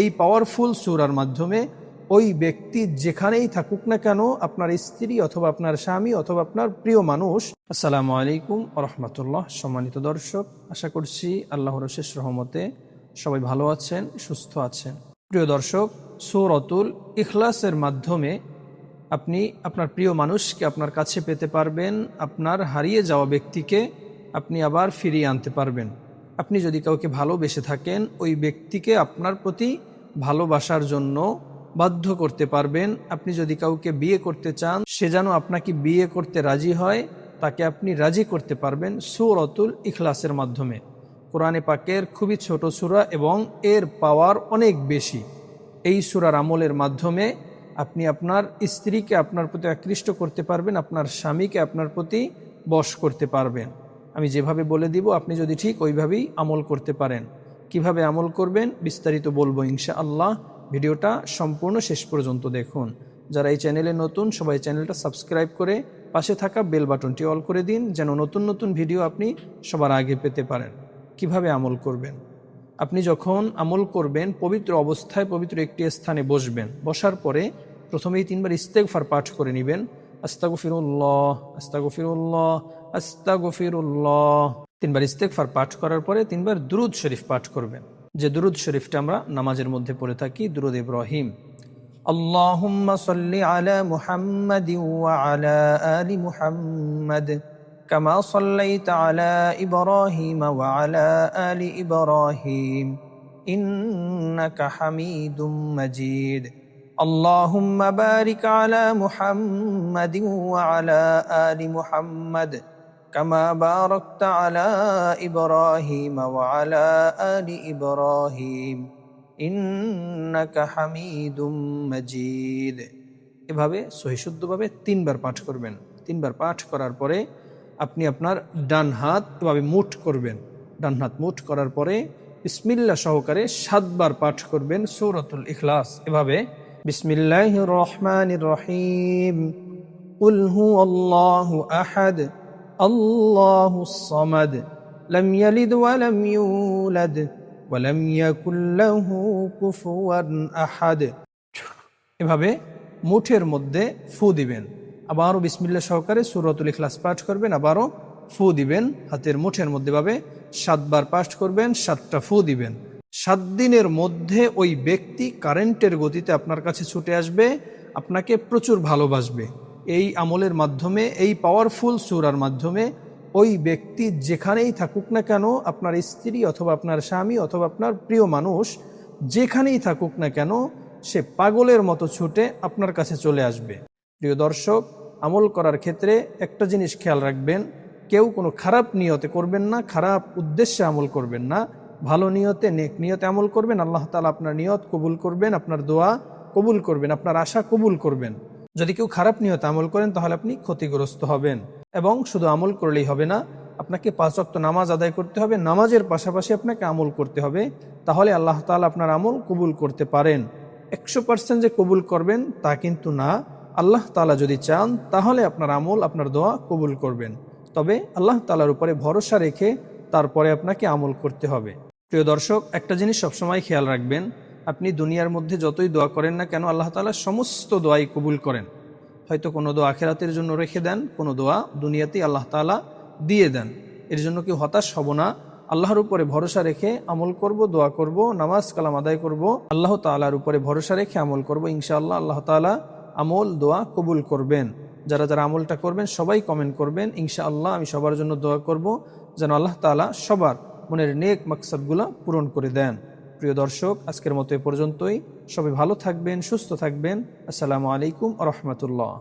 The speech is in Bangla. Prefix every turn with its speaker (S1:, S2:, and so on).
S1: এই পাওয়ারফুল সুরার মাধ্যমে ওই ব্যক্তি যেখানেই থাকুক না কেন আপনার স্ত্রী অথবা আপনার স্বামী অথবা আপনার প্রিয় মানুষ, আসসালামু আলাইকুম রহমতুল্লাহ। সম্মানিত দর্শক, আশা করছি আল্লাহর শেষ রহমতে সবাই ভালো আছেন, সুস্থ আছেন। প্রিয় দর্শক, সৌরতুল ইখলাসের মাধ্যমে আপনি আপনার প্রিয় মানুষকে আপনার কাছে পেতে পারবেন, আপনার হারিয়ে যাওয়া ব্যক্তিকে আপনি আবার ফিরিয়ে আনতে পারবেন। আপনি যদি কাউকে ভালোবেসে থাকেন, ওই ব্যক্তিকে আপনার প্রতি ভালোবাসার জন্য বাধ্য করতে পারবেন। আপনি যদি কাউকে বিয়ে করতে চান, সে যেন আপনাকে বিয়ে করতে রাজি হয়, তাকে আপনি রাজি করতে পারবেন সুরতুল ইখলাসের মাধ্যমে। কোরআনে পাকের খুবই ছোট সুরা এবং এর পাওয়ার অনেক বেশি। এই সুরার আমলের মাধ্যমে আপনি আপনার স্ত্রীকে আপনার প্রতি আকৃষ্ট করতে পারবেন, আপনার স্বামীকে আপনার প্রতি বশ করতে পারবেন। আমি যেভাবে বলে দিব, আপনি যদি ঠিক ওইভাবেই আমল করতে পারেন। কীভাবে আমল করবেন? বিস্তারিত বলব ইনশা আল্লাহ ভিডিওটা সম্পূর্ণ শেষ পর্যন্ত দেখুন। যারা এই চ্যানেলে নতুন, সবাই চ্যানেলটা সাবস্ক্রাইব করে পাশে থাকা বেল বাটনটি অল করে দিন, যেন নতুন নতুন ভিডিও আপনি সবার আগে পেতে পারেন। কীভাবে আমল করবেন? আপনি যখন আমল করবেন, পবিত্র অবস্থায় পবিত্র একটি স্থানে বসবেন। বসার পরে প্রথমেই তিনবার ইস্তেকফার পাঠ করে নেবেন। আস্তাগফিরুল্লাহ আস্তাগফিরুল্লাহ আস্তাগফিরুল্লাহ তিনবার ইস্তেকফার পাঠ করার পরে তিনবার দুরুদ শরীফ পাঠ করবেন যে দুরুদ শরীফটা আমরা নামাজের মধ্যে পড়ে থাকি দুরুদ ইব্রাহিম اللهم صل على محمد وعلى آل محمد كما صليت على إبراهيم وعلى آل إبراهيم إنك حميد مجيد اللهم بارك على محمد وعلى آل محمد كما باركت على إبراهيم وعلى آل إبراهيم إنك حميد مجيد এভাবে সহিশুদ্ধভাবে তিনবার পাঠ করবেন তিনবার পাঠ করার পরে আপনি আপনার ডান হাত এভাবে মুঠ করবেন ডান হাত মুঠ করার পরে বিসমিল্লা সহকারে সাতবার পাঠ করবেন সৌরতুল ইখলাস এভাবে বিসমিল্লাহ রহমান রহিম قل هو الله أحد الله الصمد لم يلد ولم يولد ولم يكن له كفوا أحد এভাবে মুঠের মধ্যে ফু দিবেন আবারও বিসমিল্লা সহকারে সুরতুল ইখলাস পাঠ করবেন আবারও ফু দিবেন হাতের মুঠের মধ্যে ভাবে সাতবার পাঠ করবেন সাতটা ফু দিবেন সাত দিনের মধ্যে ওই ব্যক্তি কারেন্টের গতিতে আপনার কাছে ছুটে আসবে, আপনাকে প্রচুর ভালোবাসবে। এই আমলের মাধ্যমে, এই পাওয়ারফুল সুরার মাধ্যমে ওই ব্যক্তি যেখানেই থাকুক না কেন, আপনার স্ত্রী অথবা আপনার স্বামী অথবা আপনার প্রিয় মানুষ যেখানেই থাকুক না কেন, সে পাগলের মতো ছুটে আপনার কাছে চলে আসবে। প্রিয় দর্শক, আমল করার ক্ষেত্রে একটা জিনিস খেয়াল রাখবেন, কেউ কোনো খারাপ নিয়তে করবেন না, খারাপ উদ্দেশ্যে আমল করবেন না। ভালো নিয়তে, নেক নিয়তে আমল করবেন, আল্লাহ তালা আপনার নিয়ত কবুল করবেন, আপনার দোয়া কবুল করবেন, আপনার আশা কবুল করবেন। যদি কেউ খারাপ নিয়তে আমল করেন, তাহলে আপনি ক্ষতিগ্রস্ত হবেন এবং শুধু আমল করলেই হবে না, আপনাকে পাঁচ অক্ত নামাজ আদায় করতে হবে, নামাজের পাশাপাশি আপনাকে আমল করতে হবে, তাহলে আল্লাহ তালা আপনার আমল কবুল করতে পারেন। একশো পার্সেন্ট যে কবুল করবেন, তা কিন্তু না। আল্লাহ তালা যদি চান, তাহলে আপনার আমল, আপনার দোয়া কবুল করবেন। তবে আল্লাহ তালার উপরে ভরসা রেখে তারপরে আপনাকে আমল করতে হবে। প্রিয় দর্শক, একটা জিনিস সবসময় খেয়াল রাখবেন, আপনি দুনিয়ার মধ্যে যতই দোয়া করেন না কেন, আল্লাহ তালা সমস্ত দোয়াই কবুল করেন। হয়তো কোনো দোয়া আখেরাতের জন্য রেখে দেন, কোনো দোয়া দুনিয়াতেই আল্লাহ তালা দিয়ে দেন। এর জন্য কি হতাশ হব না। আল্লাহর উপরে ভরসা রেখে আমল করব, দোয়া করব, নামাজ কালাম আদায় করব, আল্লাহ তালার উপরে ভরসা রেখে আমল করব, ইনশাআল্লাহ আল্লাহ তালা আমল, দোয়া কবুল করবেন। যারা যারা আমলটা করবেন, সবাই কমেন্ট করবেন, ইনশাআল্লাহ আমি সবার জন্য দোয়া করব, যেন আল্লাহ তালা সবার মনের নেক মাকসাদগুলো পূরণ করে দেন। প্রিয় দর্শক, আজকের মতো এ পর্যন্তই। সবাই ভালো থাকবেন, সুস্থ থাকবেন। আসসালামু আলাইকুম রহমতুল্লাহ।